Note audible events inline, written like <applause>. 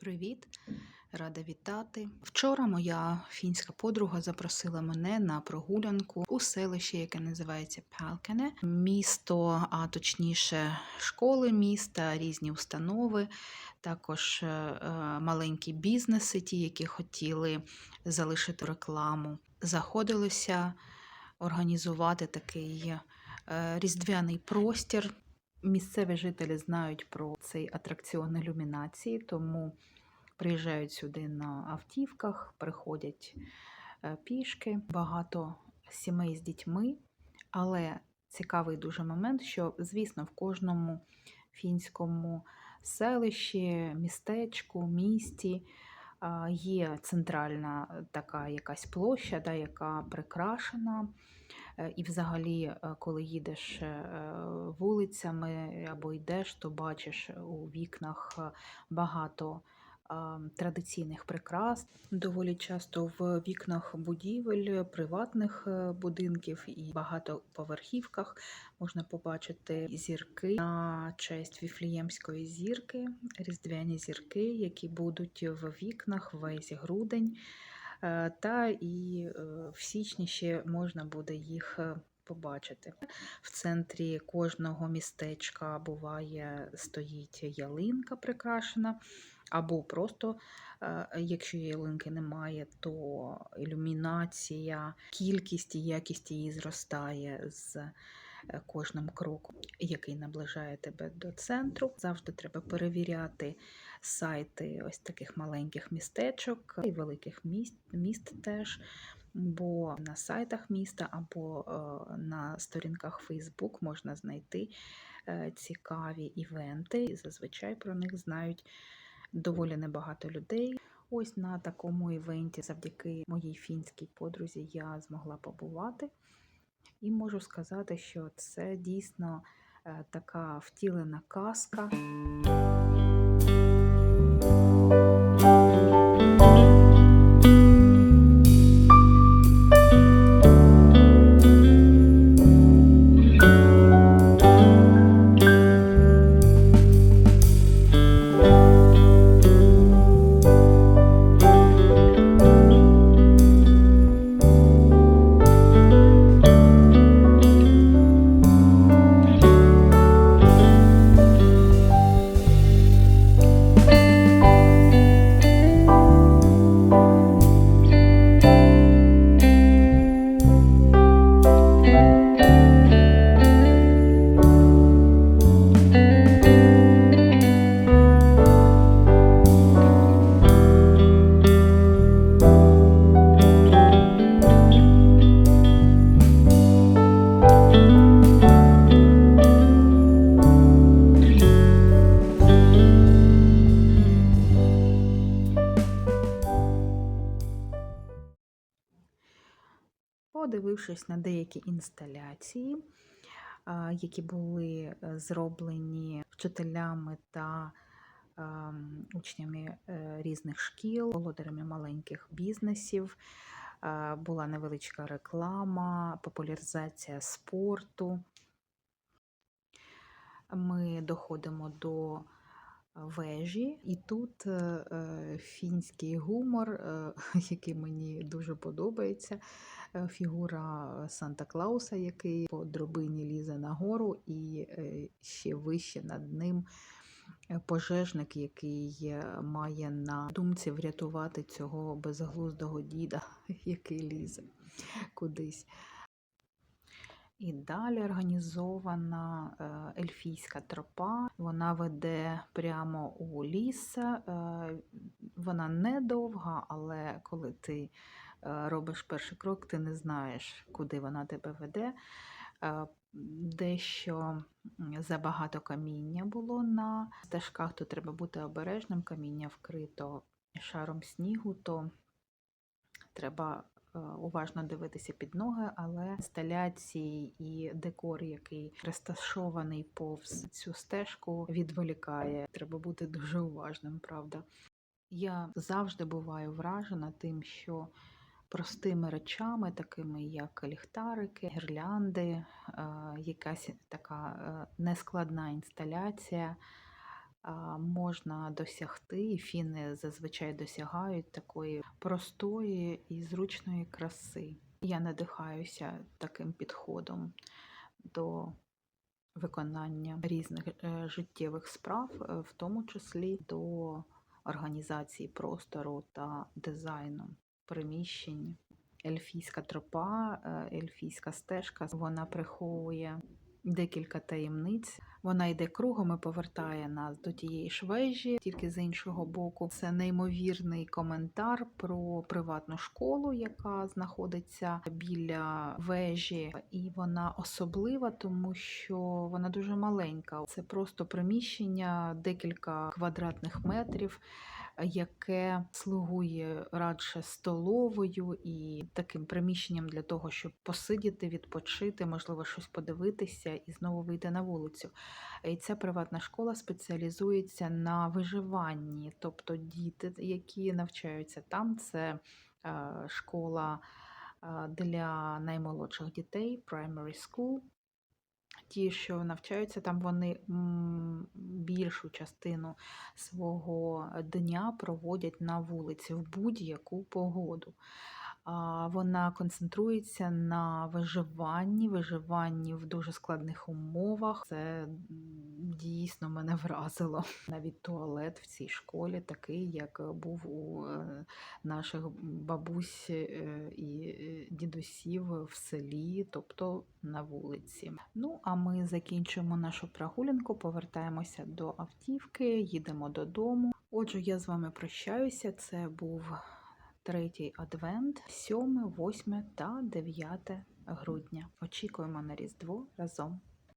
Привіт, рада вітати. Вчора моя фінська подруга запросила мене на прогулянку у селище, яке називається Палкене. Місто, а точніше, школи міста, різні установи, також е, е, маленькі бізнеси, ті, які хотіли залишити рекламу. Заходилися організувати такий е, різдвяний простір. Місцеві жителі знають про цей атракціон ілюмінації, тому приїжджають сюди на автівках, приходять е, пішки, багато сімей з дітьми. Але цікавий дуже момент, що, звісно, в кожному фінському селищі, містечку, місті є центральна е, така якась площа, да, яка прикрашена. Е, І взагалі, е, коли їдеш е, вулицями або йдеш, то бачиш у вікнах багато традиційних прикрас. Доволі часто в вікнах будівель, приватних будинків і багатоповерхівках можна побачити зірки на честь Віфліємської зірки, різдвяні зірки, які будуть в вікнах весь грудень. Е, Та і е, в січні ще можна буде їх е, побачити. В центрі кожного містечка буває стоїть ялинка прикрашена, або просто, якщо ялинки немає, то ілюмінація, кількість і якість її зростає з кожним кроком, який наближає тебе до центру. Завжди треба перевіряти сайти ось таких маленьких містечок і великих міст, міст теж. Бо на сайтах міста або е, на сторінках Facebook можна знайти е, цікаві івенти, і зазвичай про них знають доволі небагато людей. Ось на такому івенті, завдяки моїй фінській подрузі, я змогла побувати. І можу сказати, що це дійсно е, така втілена казка. Подивившись на деякі інсталяції, які були е, зроблені вчителями та учнями е, різних шкіл, володарями маленьких бізнесів, була невеличка реклама, популяризація спорту. Ми доходимо до вежі, і тут е, фінський гумор, <laughs> який мені дуже подобається. Е, Фігура Санта Клауса, який по дробині лізе нагору, і е, ще вище над ним е, пожежник, який е, має на думці врятувати цього безглуздого діда, <laughs> який лізе кудись. І далі організована е, ельфійська тропа. Вона веде прямо у ліс. Е, Вона не довга, але коли ти е, робиш перший крок, ти не знаєш, куди вона тебе веде. Е, Дещо забагато каміння було на стежках, то треба бути обережним. Каміння вкрито шаром снігу, то треба е, уважно дивитися під ноги, але інсталяції і декор, який розташований повз цю стежку, відволікає. Треба бути дуже уважним, правда. Я завжди буваю вражена тим, що простими речами, такими як ліхтарики, гірлянди, е, якась така е, нескладна інсталяція можна досягти, і фіни зазвичай досягають такої простої і зручної краси. Я надихаюся таким підходом до виконання різних е, життєвих справ, е, в тому числі до організації простору та дизайну приміщень. Ельфійська тропа, е, ельфійська стежка, вона приховує декілька таємниць. Вона йде кругом і повертає нас до тієї ж вежі, тільки з іншого боку. Це неймовірний коментар про приватну школу, яка знаходиться біля вежі, і вона особлива, тому що вона дуже маленька. Це просто приміщення, декілька квадратних метрів. Яке слугує радше столовою і таким приміщенням для того, щоб посидіти, відпочити, можливо, щось подивитися і знову вийти на вулицю. І ця приватна школа спеціалізується на виживанні, тобто діти, які навчаються там, це е, школа е, для наймолодших дітей, primary school. Ті, що навчаються там, вони більшу частину свого дня проводять на вулиці в будь-яку погоду. Вона концентрується на виживанні, виживанні в дуже складних умовах. Це дійсно мене вразило. Навіть туалет в цій школі такий, як був у е, наших бабусь е, і е, дідусів в селі, тобто на вулиці. Ну, а ми закінчуємо нашу прогулянку, повертаємося до автівки, їдемо додому. Отже, я з вами прощаюся. Це був третій адвент, 7, 8 та 9 грудня. Очікуємо на Різдво разом.